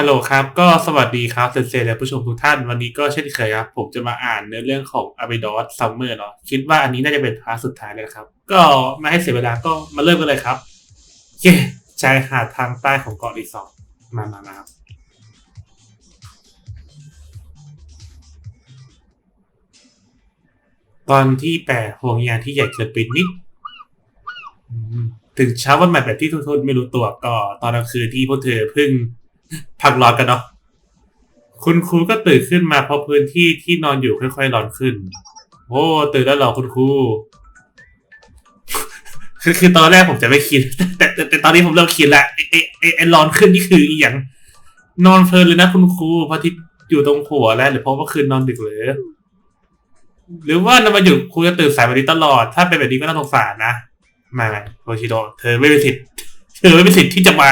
ฮัลโหลครับ ก็สวัสดีครับเซนเซและผู้ชมทุกท่าน วันนี้ก็เช่นเคยครับ ผมจะมาอ่านเนื้อเรื่องของ a b i d o s Summer เนาะคิดว่าอันนี้น่าจะเป็นพาร์ทสุดท้ายเลยนะครับ ก็ไม่ให้เสียเวลาก็มาเริ่มกันเลยครับเย้ชายหาดทางใต้ของเกาะรีสอร์ทมามามาครับตอนที่แปดห่วงยางที่ใหญ่เกินไปนิดถึงเช้าวันใหม่แบบที่ทุกคนไม่รู้ตัวก็ ตอนกลางคืนที่พวกเธอเพิ่ง พักร้อนกันเนาะคุณครูก็ตื่นขึ้นมาเพราะพื้นที่ที่นอนอยู่ค่อยๆร้อนขึ้น โอ้ตื่นแล้วเหรอคุณครูคือคือตอนแรกผมจะไม่คิด แต่แต่ตอนนี้ผมเริ่มคิดแล้วไอ้ไอ้ไอ้ร้อนขึ้นนี่คืออีหยังนอนเพลินเลยนะคุณครูพระอาทิตย์อยู่ตรงหัวแล้วหรือเพราะว่าคืนนอนดึกเลยหรือว่านมาอยู่ครูจะตื่นสายแบบนี้ตลอด ถ้าเป็นแบบนี้ก็น่าสงสารนะไมาโรชิโดเธอไม่มีสิทธิ์เธอไม่มีสิทธิ์ที่จะมา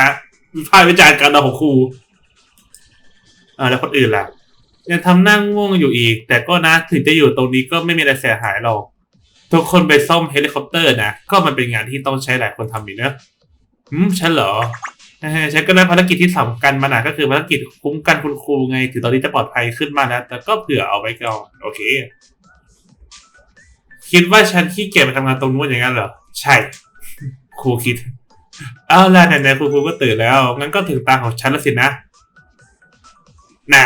พากษ์วิจารณ์การนอนของครูอ่าแล้วคนอื่นล่ะยังทำนั่งง่วงอยู่อีก แต่ก็นะถึงจะอยู่ตรงนี้ก็ไม่มีอะไรเสียหายหรอก ทุกคนไปซ่อมเฮลิคอปเตอร์นะ ก็มันเป็นงานที่ต้องใช้หลายคนทำอยู่เนอะอืมฉันเหรอฉันก็ได้ภารกิจที่สำคัญมาหนาก็คือภารกิจคุ้มกันคุณครูไง ถึงตอนนี้จะปลอดภัยขึ้นมาแล้ว แต่ก็เผื่อเอาไว้ก่อนโอเค คิดว่าฉันขี้เกียจไปทำงานตรงนู้นอย่างนั้นเหรอ ใช่ ครูคิด เอาล่ะไหนๆครูครูก็ตื่นแล้ว งั้นก็ถึงตาของฉันแล้วสินะ น่ะ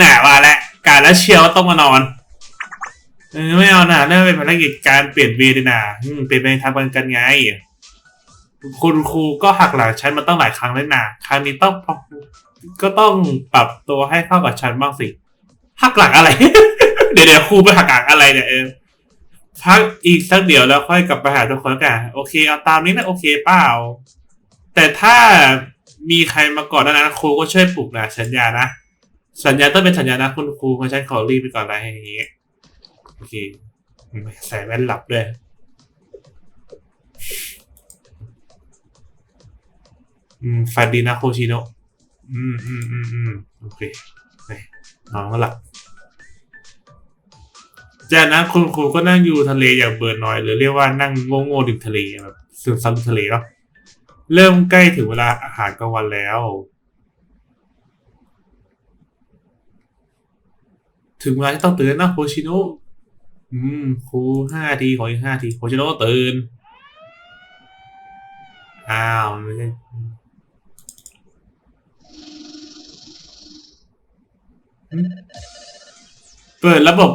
น่ะว่าแล้วการแล้วเชียวต้องมานอนเออไม่เอาน่ะนั่นเป็นภารกิจการเปลี่ยนเวรเลยนะอืมเปลี่ยนไปทางกันไง คุณครูก็หักหลังฉันมาตั้งหลายครั้งแล้วนะครั้งนี้ต้องก็ต้องปรับตัวให้เข้ากับฉันบ้างสิหักหลังอะไร เดี๋ยวเดี๋ยวครูไปหักหลังอะไรเนี่ยเออ พักอีกสักเดี๋ยวแล้วค่อยกลับไปหาทุกคนกันโอเคเอาตามนี้นะโอเคเปล่า แต่ถ้ามีใครมาก่อนนานั้นครูก็ช่วยปลุกนะสัญญานะ สัญญาต้องเป็นสัญญานะคุณครูเพราะฉันขอรีบไปก่อนอะไรอย่างนี้โอเคใส่แว่นหลับด้วยอืมฟันดีนะโคชิโนะอืมอืมอืมอืมโอเคไปนอนก็หลับ จากนั้นคุณครูก็นั่งอยู่ทะเลอย่างเบื่อหน่อยหรือเรียกว่านั่งโง่ๆริมทะเลแบบซึมซับทะเลเนาะเริ่มใกล้ถึงเวลาอาหารกลางวันแล้ว ถึงเวลาที่ต้องตื่นนะโคชิโนะอืมครูห้าทีขออีกห้าทีโคชิโนะตื่นอ้าวไม่ใช่เปิดระบบ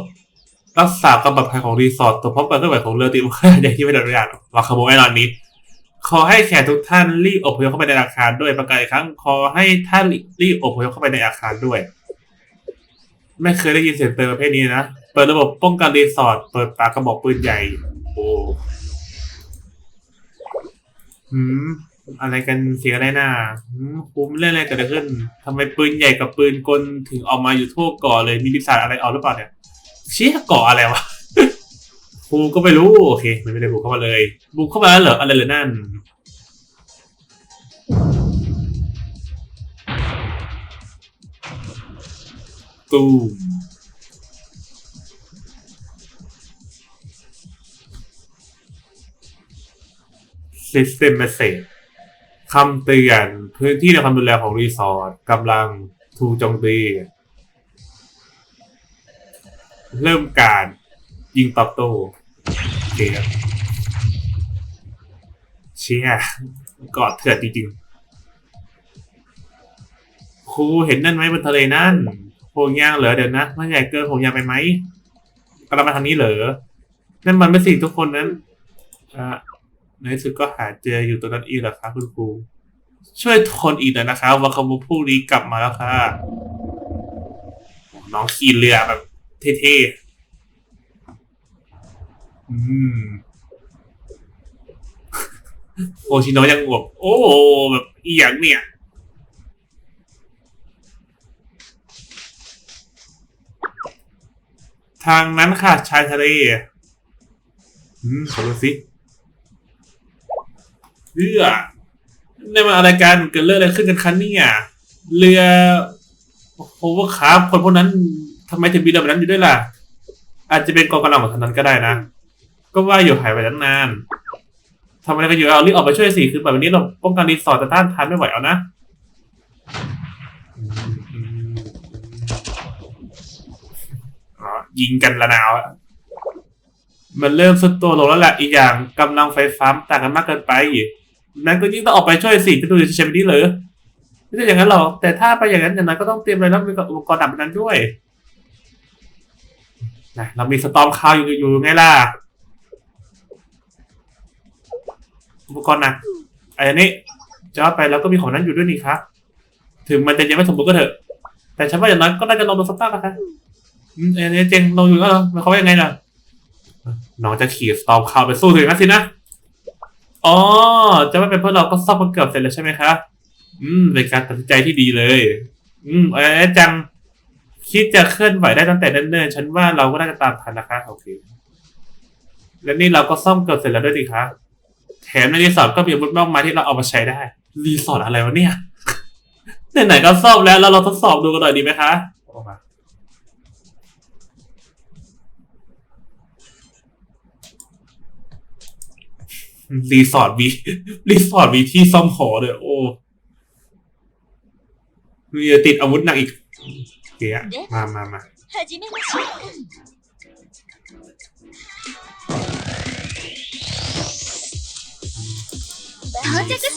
รักษาความปลอดภัยของรีสอร์ทตัวพร้อมกับเครื่องหมายของเรือตีมุขใหญ่ที่ไม่ได้อนุญาตวาคาโมไอรอนนี้ ขอให้แขกทุกท่านรีบอพยพเข้าไปในอาคารด้วยประกาศอีกครั้ง ขอให้ท่านรีบอพยพเข้าไปในอาคารด้วย ไม่เคยได้ยินเสียงเตือนประเภทนี้นะ เปิดระบบป้องกันรีสอร์ท เปิดปากกระบอกปืนใหญ่ โอ้หืมอะไรกันเสียงอะไรน่ะหืมภูมิเรื่องอะไรเกิดขึ้นทำไมปืนใหญ่กับปืนกลถึงออกมาอยู่ทั่วก่อเลยมีปีศาจอะไรออกหรือเปล่าเนี่ย เชี่ยเกาะอะไรวะครูก็ไม่รู้โอเคไม่ได้บุกเข้ามาเลย บุกเข้ามาแล้วเหรออะไรเลยนั่นตูมซิสเต็มเมสเซจคำเตือนพื้นที่ในความดูแลของรีสอร์ทกำลังถูกโจมตี เริ่มการยิงตอบโต้โอเคครับเชี่ยกอดเถื่อนจริงๆครูเห็นนั่นไหมบนทะเลนั่นหงยางเหรอเดี๋ยวนะมันใหญ่เกินหงยางไปไหมกำลังมาทางนี้เหรอนั่นมันไม่สิ่งทุกคนนั้นอ่าในที่สุดก็หาเจออยู่ตรงนั้นอีกเหรอครับคุณครูช่วยทนอีกหน่อยนะครับว่าขโมยผู้นี้กลับมาแล้วค่ะน้องขี่เรือแบบ เท่ๆอืมโอชิโนะยังแบบโอ้โหแบบอีหยังเนี่ยทางนั้นค่ะชายทะเล อืมขอดูสิเรือนี่มันอะไรกันเกิดเรื่องอะไรขึ้นกันคันเนี่ยเรือโอเวอร์คาร์คนพวกนั้น ทำไมถึงมีเรื่องแบบนั้นอยู่ด้วยล่ะ อาจจะเป็นกองกำลังของทางนั้นก็ได้นะ ก็ว่าอยู่หายไปตั้งนานทำอะไรกันอยู่เอารีบออกมาช่วยสิคือแบบนี้เราป้องกันรีสอร์ทแต่ต้านทานไม่ไหวเอานะยิงกันละนาวมันเริ่มสุดตัวลงแล้วแหละอีกอย่างกำลังไฟฟ้าต่างกันมากเกินไปนั้นก็ยิ่งต้องออกไปช่วยสิจะดูจะเช้ม่ได้เลยไม่ใช่อย่างนั้นหรอกแต่ถ้าไปอย่างนั้นอย่างนั้นก็ต้องเตรียมอะไรรับมือกับอุปกรณ์ดับนั้นด้วย นะเรามีสตอมคาวอยู่อยู่ไงล่ะ อุปกรณ์หนักไอ้นี่จะว่าไปแล้วก็มีของนั้นอยู่ด้วยนี่ครับ ถึงมันจะยังไม่สมบูรณ์ก็เถอะ แต่ฉันว่าอย่างนั้นก็น่าจะลองดูสตั้งนะคะอืมอันนี้เจงลองอยู่ก็มันเขาว่ายังไงล่ะ น้องจะขี่สตอมคาวไปสู้ถึงนั้นสินะอ๋อจะไม่เป็นเพราะเราก็ซ่อมมันเกือบเสร็จแล้วใช่ไหมคะ อืมเป็นการตัดสินใจที่ดีเลย อืมเอ้จัง คิดจะเคลื่อนไหวได้ตั้งแต่เนิ่นๆฉันว่าเราก็น่าจะตามทันนะคะโอเค และนี่เราก็ซ่อมเกือบเสร็จแล้วด้วยดิคะแถมในรีสอร์ทก็มีอาวุธมากมายที่เราเอามาใช้ได้ รีสอร์ทอะไรวะเนี่ยไหนๆก็ซ่อมแล้วแล้วเราทดสอบดูกันหน่อยดีไหมคะออกมารีสอร์ทวีรีสอร์ทวีที่ซ่อมหอเลยโอ้มีติดอาวุธหนักอีก เดี๋ยวมามามา 始めましょうか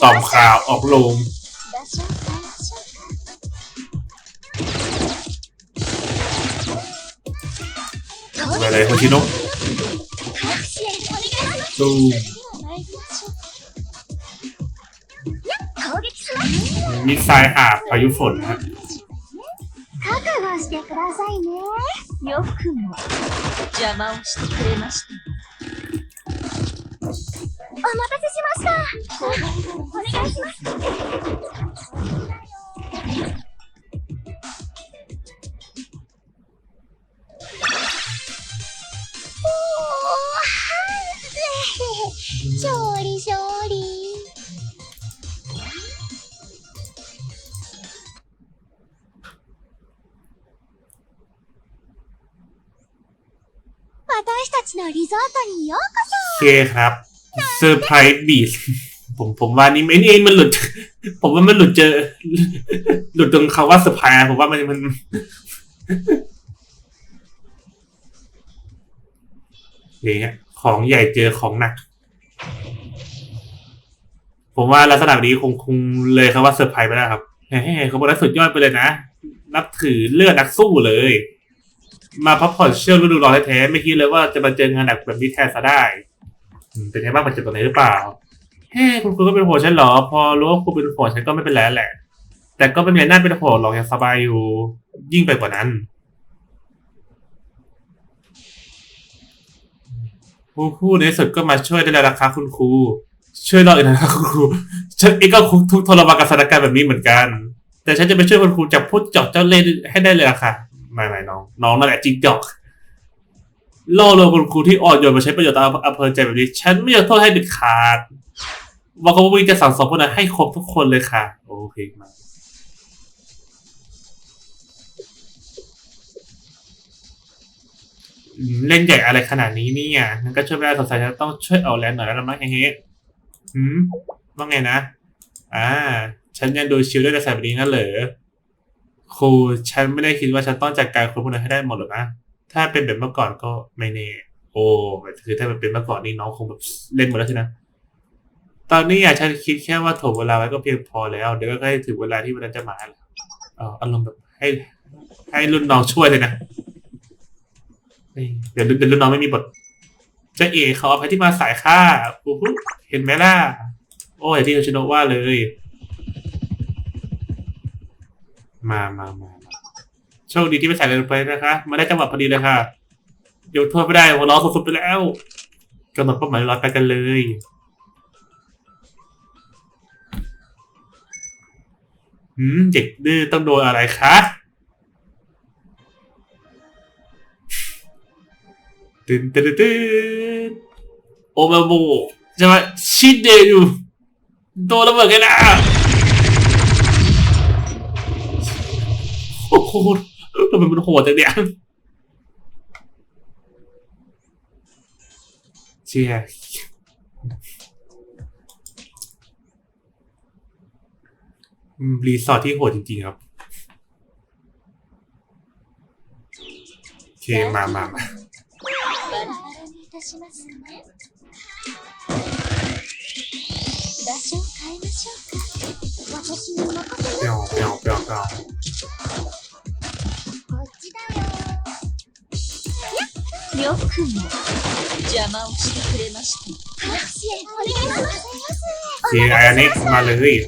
สอบข่าวออกโรง 場所を変えましょう อะไรโฮชิโนะ 各支援お願いします ตูม では参りましょう攻撃します มิสไซล์หาบพายุฝนนะ よくも邪魔をしてくれましたお待たせしました。お願いしますたちのリゾートによう โอเคครับเซอร์ไพรส์บีส ผมผมว่านี่ไม่นี่มันหลุด ผมว่ามันหลุดเจอ หลุดตรงคาว่าเซอร์ไพรส์ผมว่ามันมัน เนี่ยของใหญ่เจอของหนัก ผมว่าลักษณะนี้คงคงเลยคำว่าเซอร์ไพรส์ไปแล้วครับเฮ้ยเขาบอกว่าสุดยอดไปเลยนะ นับถือเลือดนักสู้เลย มาพักผ่อนเชื่อฤดูร้อนแท้ๆไม่คิดเลยว่าจะมาเจองานหนักแบบนี้แทนซะได้อืมเป็นไงบ้างมันเจ็บตรงไหนหรือเปล่าเฮ้คุณครูก็เป็นห่วงฉันเหรอ พอรู้ว่าครูเป็นห่วงฉันก็ไม่เป็นไรแหละ แต่ก็ไม่มีหน้าเป็นห่วงหรอกยังสบายอยู่ ยิ่งไปกว่านั้นผู้พูดในที่สุดก็มาช่วยได้แล้วนะคะคุณครู ช่วยเราอีกนะคะคุณครูฉันเองก็ทุกข์ทรมานกับสถานการณ์แบบนี้เหมือนกัน แต่ฉันจะไปช่วยคุณครูจับพูดจอกเจ้าเล่ห์ให้ได้เลยละค่ะ ไม่ไม่น้อง น้องนั่นแหละจริงจอกล่อลวงคุณครูที่อ่อนโยนมาใช้ประโยชน์ตามอำเภอใจแบบนี้ ฉันไม่ยอมโทษให้เด็ดขาดว่าเขาวิ่งจะสั่งสอนพวกนั้นให้ครบทุกคนเลยค่ะ โอเคมาเล่นใหญ่อะไรขนาดนี้เนี่ยงั้นก็ช่วยไม่ได้สงสัยจะต้องช่วยเอาแลนหน่อยแล้วละมั้งเฮ้ยหืมว่าไงนะ อ่า ฉันยังดูชิลด้วยกระแสแบบนี้นั่นเหรอ ครูฉันไม่ได้คิดว่าฉันต้องจัดการคนพวกนั้นให้ได้หมดหรอกนะ ถ้าเป็นแบบเมื่อก่อนก็ไม่แน่โอ้คือถ้ามันเป็นเมื่อก่อนนี่น้องคงแบบเล่นหมดแล้วใช่ไหมตอนนี้อะฉันคิดแค่ว่าถ่วงเวลาไว้ก็เพียงพอแล้ว เดี๋ยวก็ใกล้ถึงเวลาที่วันนั้นจะมาแล้วอารมณ์แบบให้ ให้รุ่นน้องช่วยเลยนะเดี๋ยวเดี๋ยวรุ่นน้องไม่มีบทเจะเอเขาเอาไปที่มาสายค่าปุ๊บเห็นไหมล่ะ โอ้ยที่โยชิโนะว่าเลย มามามามาโชคดีที่ไม่ใส่อะไรลงไปนะคะมาได้จังหวะพอดีเลยค่ะยกโทษไม่ได้หัวล้อสุดๆไปแล้วกำหนดเป้าหมายรอไปกันเลยหืมเด็กดื้อต้องโดนอะไรคะตึนตึนตึนโอมาโบจะมาชิดเดอยู่โดนระเบิดกันนะ โคตรทำไมมันโหดจังเนี่ยเชี่ยรีสอร์ทที่โหดจริงๆครับ โอเค มามามาเปียวเปียวเปียวเปียว よくも邪魔をしてくれました拍手お願います Sí, い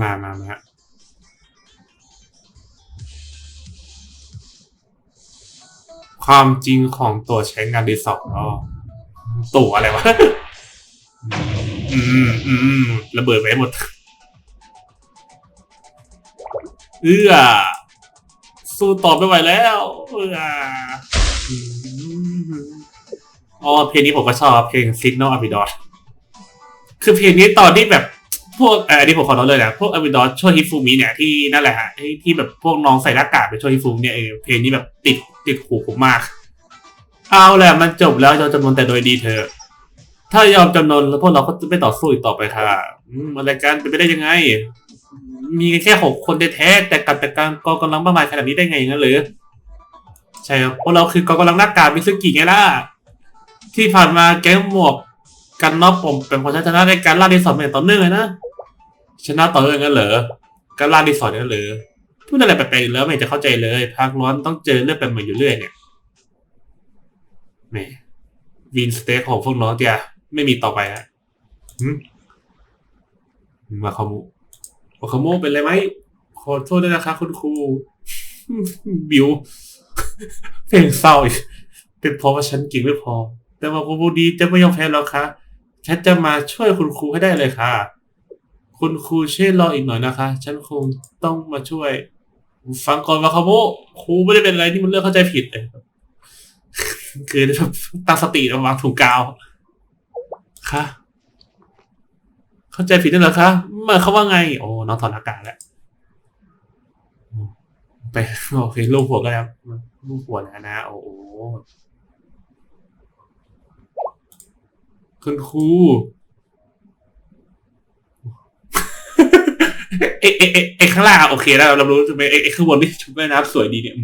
มามามาความจริงของตัวใช้งานรีสอร์ทอ๋อตัวอะไรวะ อืมอืมระเบิดไปหมด เอื้อ สู้ตอบไม่ไหวแล้ว เอื้ออ๋อเพลงนี้ผมก็ชอบเพลง Signal a b i d o s คือเพลงนี้ตอนที่แบบ พวกเอออันนี้ผมขอโทษเลยนะพวกอาบิดอสช่วยฮิฟูมิเนี่ยที่นั่นแหละฮะที่ที่แบบพวกน้องใส่หน้ากากไปช่วยฮิฟูมิเนี่ยเออเพลงนี้แบบติดติดหูผมมาก เอาแหละมันจบแล้วยอมจำนนแต่โดยดีเธอะถ้ายอมจำนนแล้วพวกเราก็จะไม่ต่อสู้อีกต่อไปค่ะอืมอะไรกันเป็นไปได้ยังไง มีแค่หกคนแท้ๆแต่กับแต่การกองกำลังประมาณขนาดนี้ได้ไงงั้นหรือใช่ครับพวกเราคือกองกำลังหน้ากากมิซึกิไงล่ะที่ผ่านมาแก๊งหมวก กันน็อกผมเป็นคนชนะในการล่าดีสอร์ทอย่างต่อเนื่องเลยนะชนะต่อเนื่องกันเหรอการล่าดีสอร์ทกันเหรอพูดอะไรแปลกๆแล้วไม่จะเข้าใจเลยพักร้อนต้องเจอเรื่องแปลกใหม่อยู่เรื่อยเนี่ยแหมวินสเต็กของพวกน้องเตียไม่มีต่อไปอะมาขโมมาขโมยเป็นไรไหมขอโทษด้วยนะคะคุณครูบิวเพลงเศร้าอีกเป็นเพราะว่าฉันก่งไม่พอ แต่ว่าคุณครูดีจะไม่ยอมแพ้แล้วค่ะ ฉันจะมาช่วยคุณครูให้ได้เลยค่ะ คุณครูช่วยรออีกหน่อยนะคะ ฉันคงต้องมาช่วย ฟังก่อนว่าเขาโมครูไม่ได้เป็นอะไรที่มันเรื่องเข้าใจผิดเลยคือตั้งสติระวังถูกกาวค่ะเข้าใจผิดนั่นเหรอคะมาเขาว่าไง โอ้น้องถอดหน้ากากแล้วไปโอเคลูกหัวก็แล้วลูกหัวนะนะ โอ้โห คุณครูเอะเอะเอะเอะข้างล่างโอเคแล้วเรารู้ใช่ไหมเอะเอะข้างบนนี่ชุดว่ายน้ำสวยดีเนี่ย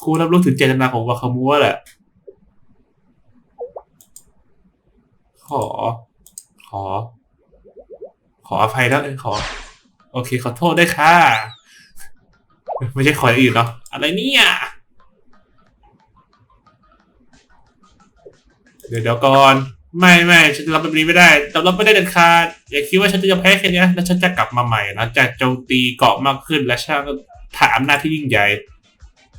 ครูรับรู้ถึงเจตนาของวาคามัวแหละขอ ขอ ขออภัยแล้วเอ้ยขอ โอเค ขอโทษได้ค่ะ ไม่ใช่ขออย่างอื่นเนาะอะไรเนี่ย ดี๋ยวเดี๋ยวก่อน ไม่ไม่ฉันรับแบบนี้ไม่ได้แต่รับไม่ได้เด็ดขาดอย่าคิดว่าฉันจะยอมแพ้แค่นี้แล้วฉันจะกลับมาใหม่หลังจากโจมตีเกาะมากขึ้นและฉันก็ถามหน้าจที่ยิ่งใหญ่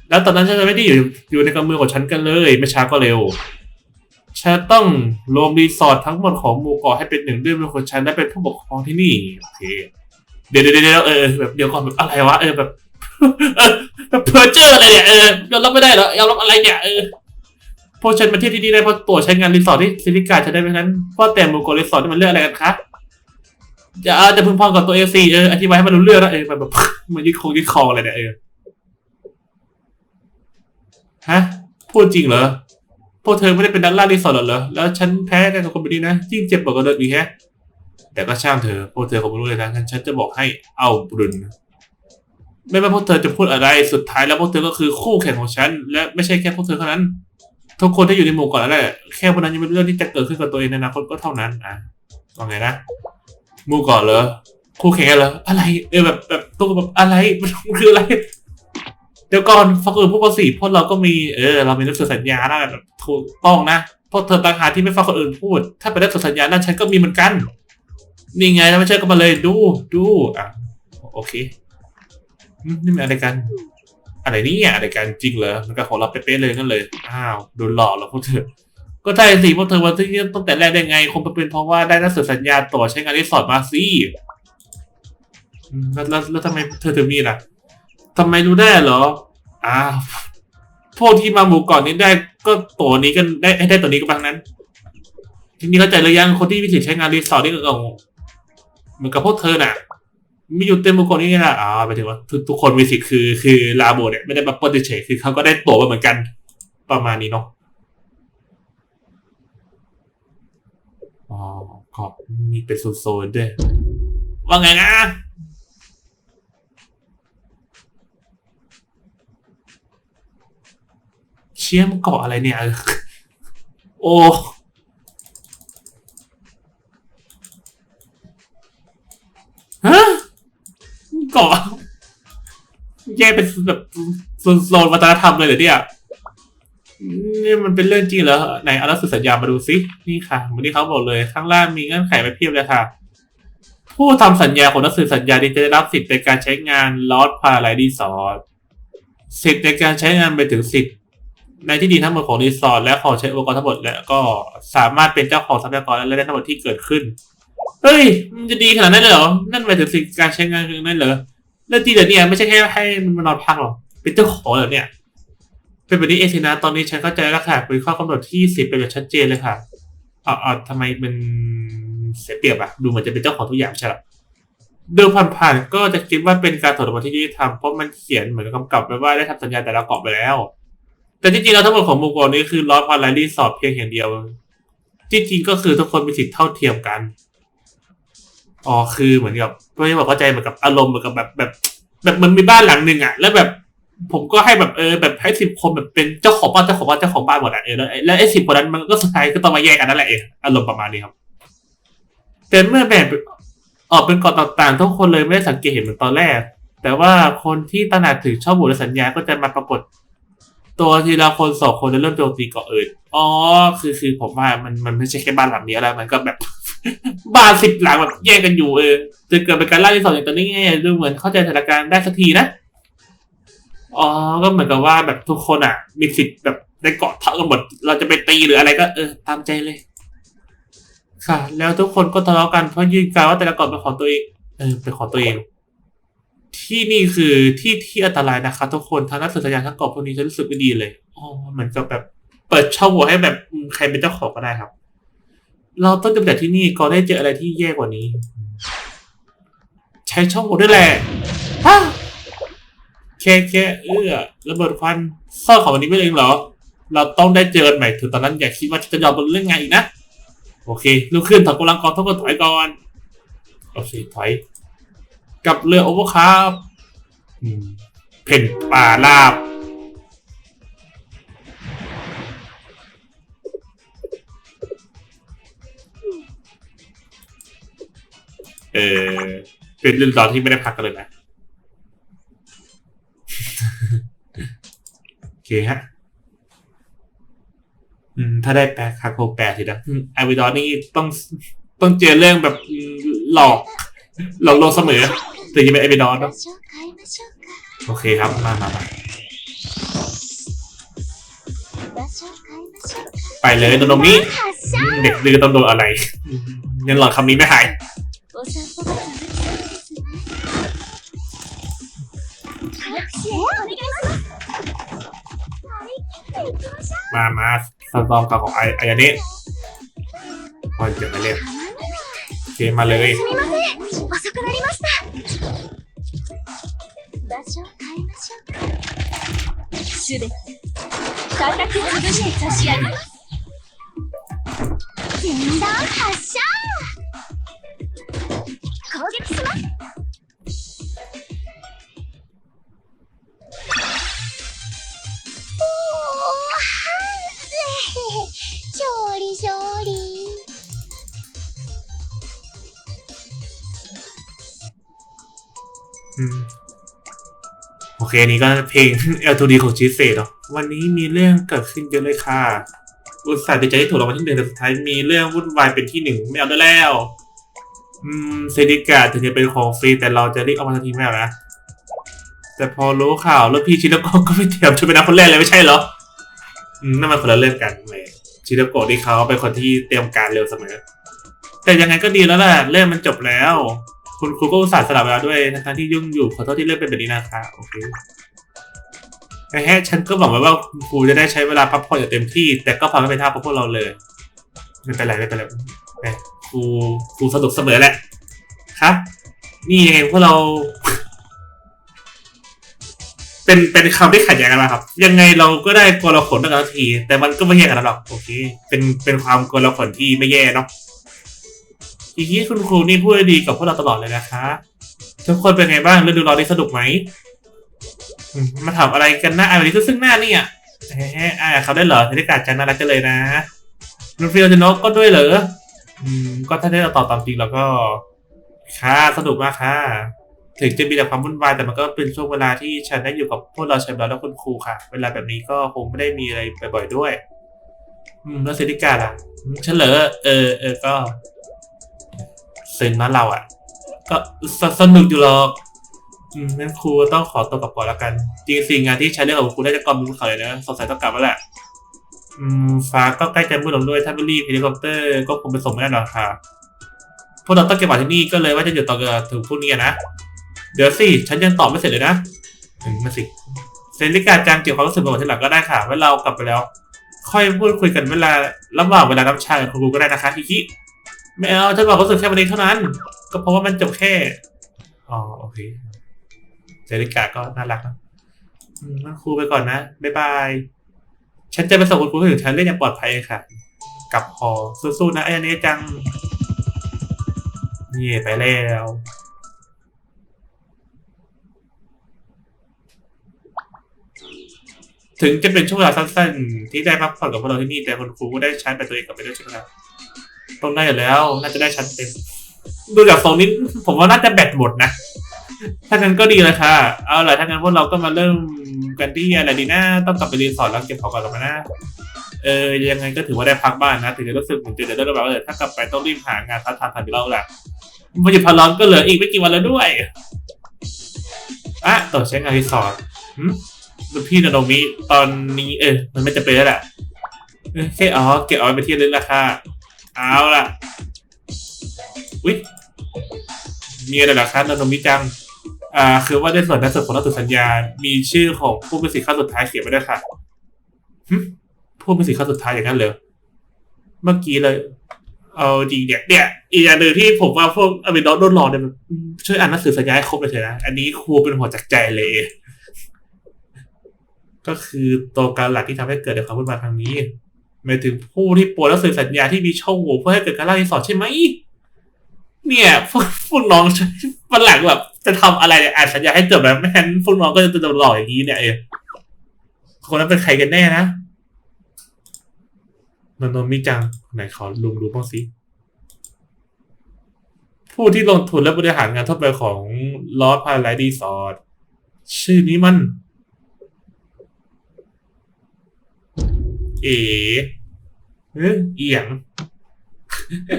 แล้วตอนนั้นฉันจะไม่ได้อยู่อยู่ในกำมือของฉันกันเลยไม่ช้าก็เร็วฉันต้องรวมรีสอร์ททั้งหมดของหมู่เกาะให้เป็นหนึ่งด้วยมือของฉันและเป็นผู้ปกครองที่นี่โอเคเดี๋ยวเดี๋ยวเดี๋ยวเออแบบเดี๋ยวก่อนแบบอะไรวะเออแบบเออแบบเพอร์เจอร์อะไรเนี่ยเออยอมรับไม่ได้เหรอยอมรับอะไรเนี่ยเออ พวกฉันมาเที่ยวที่นี่ได้เพราะตัวใช้งานรีสอร์ทที่ซิลิกาจะได้ไหมนั้นเพราแต่หมู่เกาะรีสอร์ทนี่มันเรื่องอะไรกันคะจะจะพึงพอกับตัวเอซีเอออธิบายให้มันรู้เรื่องนะเออแบบมันยึดคงยึดคองอะไรเนี่ยเออฮะพูดจริงเหรอพวกเธอไม่ได้เป็นนักล่ารีสอร์ทหรอเหรอแล้วฉันแพ้กันกับคนแบบนี้นะยิ่งเจ็บปวดกว่าเดิมอีกแฮะแต่ก็ช่างเธอพวกเธอคงไม่รู้เลยนะงั้นฉันจะบอกให้เอาบรุนไม่ว่าพวกเธอจะพูดอะไรสุดท้ายแล้วพวกเธอก็คือคู่แข่งของฉัน และไม่ใช่แค่พวกเธอเท่านั้น ทุกคนที่อยู่ในหมู่เก่อนนั่นแหละแค่พวกนั้นยังไม่รู้เรื่องที่จะเกิดขึ้นกับตัวเองในอนาคตก็เท่านั้นอะว่าไงนะหมู่เก่อนเหรอคู่แข่งเหรออะไรเออแบบแบบตัวแบบอะไรมันคืออะไรเดี๋ยวก่อนฟังเออพวกภาษีพวกเราก็มีเออเรามีหนังสือสัญญาแล้วแบบถูกต้องนะพวกเธอต่างหากที่ไม่ฟังคนอื่นพูด ถ้าเป็นเรื่องสัญญานั่นฉันก็มีเหมือนกัน นี่ไงถ้าไม่เชื่อก็มาเลยดูดูอะโอเคนี่มันอะไรกัน อะไรนี่อะไรกันจริงเหรอมันก็ของเราเป๊ะๆเลยนั่นเลย อ้าวโดนหลอกแล้วพวกเธอ ก็ใช่สิพวกเธอวันที่ตั้งแต่แรกได้ไง คงเป็นเพราะว่าได้นังสือสัญญาต่อใช้งานรีสอร์ทมาสิแล้วแล้วแล้วทำไมเธอถึงมีล่ะทำไมรู้ได้เหรอ อ้าวพวกที่มาหมู่เก่อนนี้ได้ก็ตัวนี้กันได้ให้ได้ตัวนี้กันบ้างนั้นทีนี้เข้าใจหรือยังคนที่มีสิทธิ์ใช้งานรีสอร์ทนี่ก็เอาเหมือนกับพวกเธอน่ะ มีอยู่เต็มหมู่เก่อนนี้ไงล่ะอ๋อหมายถึงว่าทุกทุกคนมีสิทธิ์คือคือลาโบเนี่ยไม่ได้มาปฏิเฉยคือเขาก็ได้ตั๋วมาเหมือนกันประมาณนี้เนาะอ๋อก็มีเป็นโซนๆด้วย ว่าไงนะเชี่ยมนเกาะอะไรเนี่ย โอ้ฮะ เกาะแยกเป็นแบบโซนวัฒนธรรมเลยเหรอเนี่ยนี่มันเป็นเรื่องจริงเหรอไหนเอาหนังสือสัญญามาดูสินี่ค่ะเหมือนที่เขาบอกเลย ข้างล่างมีเงื่อนไขไว้เพียบเลยค่ะ ผู้ทำสัญญาของนังสือสัญญาจะได้รับสิทธิ์ในการใช้งานลอสพาราไลรีสอร์ทสิทธิ์ในการใช้งานไปถึงสิทธิ์ในที่ดินทั้งหมดของรีสอร์ทและของใช้อุปกรณ์ทั้งหมดและก็สามารถเป็นเจ้าของทรัพยากรและได้ทั้งหมดที่เกิดขึ้น เฮ้ย มันจะดีขนาดนั้นเลยเหรอ นั่นหมายถึงสิทธิ์การใช้งานคือนั่นเหรอแล้วดีเหรอเนี่ยไม่ใช่แค่ให้มันมานอนพักหรอกเป็นเจ้าของเหรอเนี่ย เป็นแบบนี้เองสินะตอนนี้ฉันเข้าใจแล้วค่ะเป็นข้อกำหนดที่สิบเป็นแบบชัดเจนเลยค่ะอ๋อทำไมมันเสียเปรียบอะดูเหมือนจะเป็นเจ้าของทุกอย่างใช่หรอเดูผ่านๆก็จะคิดว่าเป็นการถอดออกมาที่ยุติธรรมเพราะมันเขียนเหมือนกำกับไว้ว่าได้ทำสัญญาแต่ละเกาะไปแล้ว แต่จริงๆแล้วทั้งหมดของมุกเกานี้คือลอสพารารีสอร์ทเพียงอย่างเดียวจริงๆก็คือทุกคนมีสิทธิเท่าเทียมกัน อ๋อคือเหมือนกับไม่ได้บอกเข้าใจเหมือนกับอารมณ์เหมือนกับแบบแบบ แบบมันมีบ้านหลังหนึ่งอะแล้วแบบผมก็ให้แบบเออแบบให้สิบคนแบบเป็นเจ้าของบ้านเจ้าของบ้านเจ้าของบ้านหมดอะเออแล้วแล้วไอ้สิบคนนั้นมันก็สุดท้ายก็ต้องมาแยกกันนั่นแหละเองอารมณ์ประมาณนี้ครับแต่เมื่อแบ่งออกเป็นเกาะต่างๆทุกคนเลยไม่ได้สังเกตเห็นเหมือนตอนแรก แต่ว่าคนที่ตระหนักถึงชอบบุตรสัญญาก็จะมาปรากฏ ตัวทีละคนสองคนแล้วเริ่มโจมตีเกาะอื่นอ๋อคือคือผมว่ามันมันไม่ใช่แค่บ้านหลังนี้แล้วมันก็แบบ บ้านสิบหลังแบบแยกกันอยู่เออจะเกิดเป็นการล่าที่สองอย่างตอนนี้ไงดูเหมือนเข้าใจสถานการณ์ได้สักทีนะอ๋อก็เหมือนกับว่าแบบทุกคนอะ มีสิทธิ์แบบได้เกาะเท่ากันหมดเราจะไปตีหรืออะไรก็เออ ตามใจเลย ค่ะ แล้วทุกคนก็ทะเลาะกันเพราะยืนการว่าแต่ละเกาะเป็นของตัวเองเออเป็นของตัวเอง ที่นี่คือที่ที่อันตรายนะคะทุกคนทางนักศึกษาทั้งเกาะพวกนี้ฉันรู้สึกไม่ดีเลยอ๋อเหมือนกับแบบ เปิดช่องโหว่ให้แบบใครเป็นเจ้าของก็ได้ครับ เราต้องจำกัดที่นี่ก็ได้เจออะไรที่แย่กว่านี้ ใช้ช่องโหว่ด้วยแหละฮะแค่แค่เอื้อระเบิดควันซ่อนของวันนี้ไม่เองเหรอ เราต้องได้เจอกันใหม่ถึงตอนนั้นอย่าคิดว่าจะยอมเป็นเรื่องงานอีกนะ โอเคลุกขึ้นถอดกำลังกองทุกคนถอยก่อนโอเคถอย กับเรือโอเวอร์คาร์เพ่นป่าลาบ เออเป็นเรื่องตอนที่ไม่ได้พักกันเลยนะโอเคฮะถ้าได้แปลคาโคแปลสินะไอวิดอนนี่ต้องต้องเจอเรื่องแบบหลอก หลอกลงเสมอถึงจะเป็นไอวิดอนเนาะโอเคครับมามามาไปเลยโนโนมิเด็กดื้อตำรวจอะไรยังหลอกคำนี้ไม่หาย お散歩が続きそうですね早く支援お願いします張り切っていきましょう มามาสตอมกับของไอไออันนี้พอจะมาเล่นโอเคมาเลย すみません遅くなりました場所を変えましょうかすべて叩き潰して差し上げます前段発射 เคอันนี้ก็เพลง L2D ของชิเซเนาะวันนี้มีเรื่องเกิดขึ้นเยอะเลยค่ะ อุตส่าห์ดีใจที่ถูกรางวัลที่หนึ่งแต่สุดท้ายมีเรื่องวุ่นวายเป็นที่หนึ่งไม่เอาได้แล้ว อืมเซนิกาถึงจะเป็นของฟรีแต่เราจะเรียกเอามาทันทีไม่เอานะ แต่พอรู้ข่าวแล้วพี่ชิโนโกะก็ไม่เตรียมจะเป็นนักคนแรกเลยไม่ใช่เหรอ อืมนั่นมันคนละเรื่องกันแหมชิโนโกะที่เขาเป็นคนที่เตรียมการเร็วเสมอ แต่ยังไงก็ดีแล้วแหละเรื่องมันจบแล้ว คุณครูก็อุตส่าห์สลับเวลาด้วยทั้งที่ยุ่งอยู่ขอโทษที่เรื่องเป็นแบบนี้นะคะโอเคแต่แฮะฉันก็หวังไว้ว่าคุณครูจะได้ใช้เวลาพักผ่อนอย่างเต็มที่ แต่ก็พาไม่เป็นท่าเพราะพวกเราเลยไม่เป็นไรไม่เป็นไรแหมครูครูสนุกเสมอแหละครับนี่ยังไงพวกเรา เป็นเป็นคำที่ขัดแย้งกันนะครับ ยังไงเราก็ได้กลขนตั้งแต่ที แต่มันก็ไม่แย่กันหรอกโอเค เป็นเป็นความกลขนที่ไม่แย่เนาะ ทีนี้คุณครูนี่พูดดีกับพวกเราตลอดเลยนะคะ ทุกคนเป็นไงบ้างเรื่องดูรอได้สนุกไหมมาถามอะไรกันนะอะไรซึ่งหน้าเนี่ยเฮ้ยอ่าเขาได้เหรอเทนิกาจังน่ารักจังเลยนะนุ่นฟิลจะนกก็ด้วยเหรออืมก็ถ้าได้เราตอบตามจริงแล้วก็ค่ะสนุกมากค่ะ ถึงจะมีแต่ความวุ่นวายแต่มันก็เป็นช่วงเวลาที่ฉันได้อยู่กับพวกเราเชมเราและคุณครูค่ะ เวลาแบบนี้ก็คงไม่ได้มีอะไรบ่อยๆด้วย อืมแล้วเซนิกาล่ะฉันเหรอเออเออก็ เซึ้นเราอะ ก็สสนุกอยู่หรอกงั้นครูต้องขอตัวกลับก่อนแล้วกันจริงสิงานที่ใช้เรื่องของครูได้จะกอมมือเขาเลยนะสงสัยต้องกลับแล้วแหละฟ้าก็ใกล้จะมืดลงด้วยถ้าไม่รีบเฮลิคอปเตอร์ก็คงไปส่งไม่ได้หรอกค่ะพวกเราต้องเก็บบัตรที่นี่ก็เลยว่าจะอยู่ต่อถึงพรุ่งนี้นะ เดี๋ยวสิฉันยังตอบไม่เสร็จเลยนะถึงมาสิเซนริกาจังเกี่ยวความรู้สึกกับที่หลังก็ได้ค่ะเวลาเรากลับไปแล้ว ค่อยพูดคุยกันเวลาระหว่างเวลาน้ำชากับครูก็ได้นะคะคิคิ ไม่เอาฉันบอกรู้สึกแค่วันนี้เท่านั้น ก็เพราะว่ามันจบแค่ อ๋อโอเคเซนริกาก็น่ารักนะอืมงั้นครูไปก่อนนะ บ๊ายบาย ฉันจะไปส่งคุณครูถึงชั้นเล่นอย่างปลอดภัยค่ะ กลับหอสู้ๆนะไอ้อันนี้จัง นี่ไปแล้วถึงจะเป็นช่วงเวลาสั้นๆ ที่ได้พักผ่อนกับพวกเราที่นี่แต่คุณครูก็ได้ชาร์จแบตตัวเองกลับไปด้วยใช่ไหมครับ ต้องได้อยู่แล้ว น่าจะได้ชั้นเต็ม ดูจากทรงนี้ผมว่าน่าจะแบตหมดนะ ถ้างั้นก็ดีเลยค่ะ เอาล่ะถ้างั้นพวกเราก็มาเริ่มกันที่อะไรดีนะต้องกลับไปรีสอร์ทแล้วเก็บของก่อนแล้วนะเออยังไงก็ถือว่าได้พักบ้านนะ ถึงจะรู้สึกเหมือนจะได้ระบาดว่าเออถ้ากลับไปต้องรีบหางานท้าทายทันทีเราแหละมันจะพลร้อนก็เหลืออีกไม่กี่วันแล้วด้วยอะต่อใช้งานรีสอร์ทหืมลูกพี่นาโนมิตอนนี้เออ มันไม่จะเป็นแล้วแหละเออแค่อ๋อเก็บเอาไว้เป็นที่ระลึกราคา เอาล่ะอุ๊ยมีอะไรเหรอครับนาโนมิจัง อ่า คือว่าในส่วนในส่วนของหนังสือสัญญา มีชื่อของผู้เป็นสิทธิ์ขั้นสุดท้ายเขียนไว้ด้วยค่ะหึผู้เป็นสิทธิ์ขั้นสุดท้ายอย่างนั้นเลยเมื่อกี้เลย เอาจริงเนี่ยเนี่ยอีกอย่างหนึ่งที่ผมว่าพวกอเมริกาโดนหลอกเนี่ยช่วยอ่านหนังสือสัญญาให้ครบเลยเถอะนะ อันนี้ครูเป็นหัวจากใจเลย ก็คือตัวการหลักที่ทำให้เกิดความวุ่นวายครั้งนี้ หมายถึงผู้ที่ป่วยหนังสือสัญญาที่มีช่องโหว่เพื่อให้เกิดการล่ารีสอร์ทใช่ไหมเนี่ยพวกพวกน้องมันหลังแบบจะทำอะไรอ่านสัญญาให้จบแบบไม่งั้นพวกน้องก็จะโดนหลอกอย่างนี้เนี่ยเอคนนั้นเป็นใครกันแน่นะนนโนมิจังไหนขอลุงดูบ้างสิผู้ที่ลงทุนและบริหารงานทั่วไปของลอสพาราดีสอร์ทชื่อนี้มัน เอ๋เอียง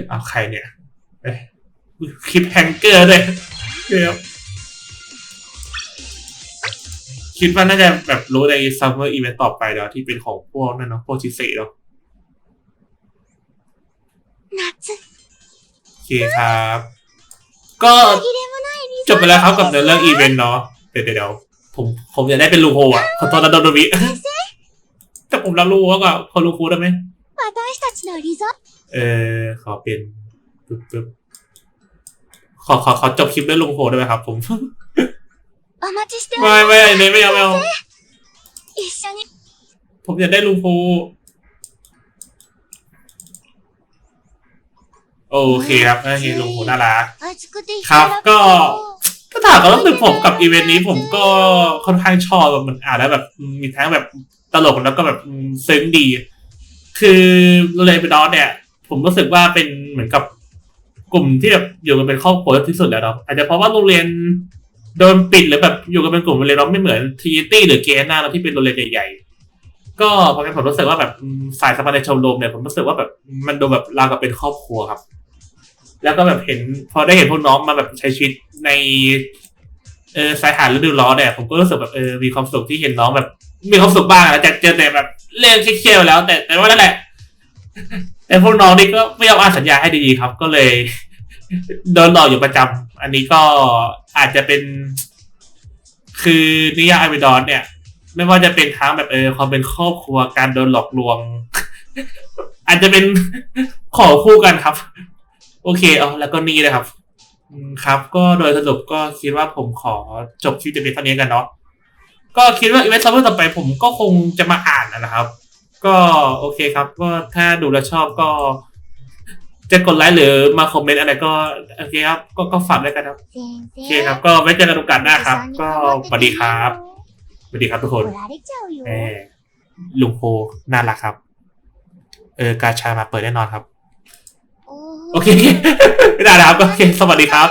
เอาใครเนี่ยคลิปแฮงเกอร์เลยเดี๋ยวคิดว่าน่าจะแบบรู้ในซัมเมอร์อีเวนต์ต่อไปเนาวที่เป็นของพวกนั่นเนาะพวกชิเซ่เนาะโอเคครับ ก็จบไปแล้วครับกับเนื้อเรื่องอีเวนต์เนาะเดี๋ยวเดี๋ยวผมผมจะได้เป็นลูโฮอะขอโทษนะโดโดนวิ ผมรักลูโฮก็พอลูโฮได้ไหม 私たちのリゾ เออ ขอเป็นปึ๊บปึ๊บขอขอขอจบคลิปด้วยลุงโฮได้ไหมครับ ผม お待ちしており ไม่ไม่ไม่ไม่เอาไม่เอา 一緒に ผมอยากได้ลุงโฮโอเคครับโอเคลุงโฮน่ารัก 熱くて ครับ 開 ก็ ถ้าถามก็รู้สึกผมกับอีเวนต์นี้ผมก็ค่อนข้างชอบแบบมันอ่านแล้วแบบมีทั้งแบบ ตลกแล้วก็แบบซึ้งดี คือเลยไปดอสเนี่ย ผมรู้สึกว่าเป็นเหมือนกับกลุ่มที่แบบอยู่กันเป็นครอบครัวที่สุดแล้วเนาะอาจจะเพราะว่าโรงเรียนโดนปิดหรือแบบอยู่กันเป็นกลุ่มเรียนเราไม่เหมือนทีตี้หรือเกนาเราที่เป็นโรงเรียนใหญ่ๆก็เพราะงั้นผมรู้สึกว่าแบบสายสมาในชมรมเนี่ยผมรู้สึกว่าแบบมันดูแบบราวกับเป็นครอบครัวครับ แล้วก็แบบเห็น พอได้เห็นพวกน้องมาแบบใช้ชีวิตในเออสายหาดฤดูร้อนเนี่ยผมก็รู้สึกแบบเออมีความสุขที่เห็นน้องแบบ มีความสุขบ้างอะจากเจอแต่แบบเรื่องเครียดๆแล้ว แต่แต่ว่านั่นแหละ แต่พวกน้องนี่ก็ไม่ยอมอ่านสัญญาให้ดีๆครับ ก็เลยโดนหลอกอยู่ประจำอันนี้ก็อาจจะเป็น คือนิยายอวิดอนเนี่ย ไม่ว่าจะเป็นทั้งแบบเออความเป็นครอบครัวการโดนหลอกลวง อาจจะเป็นขอคู่กันครับ โอเคเอาแล้วก็นี่นะครับครับ ก็โดยสรุปก็คิดว่าผมขอจบคลิปจะเป็นเท่านี้กันเนาะ ก็คิดว่าอีเวนต์ซัมเมอร์ต่อไปผมก็คงจะมาอ่านนะครับ ก็โอเคครับก็ถ้าดูแลชอบก็จะกดไลค์หรือมาคอมเมนต์อะไรก็โอเคครับ ก็ก็ฝากด้วยกันครับโอเคครับ ก็ไว้เจอกันโอกาสหน้าครับ ก็สวัสดีครับสวัสดีครับทุกคนเออลุงโฮน่ารักครับ เออกาชามาเปิดแน่นอนครับ โอเคไม่ได้ครับโอเคสวัสดีครับ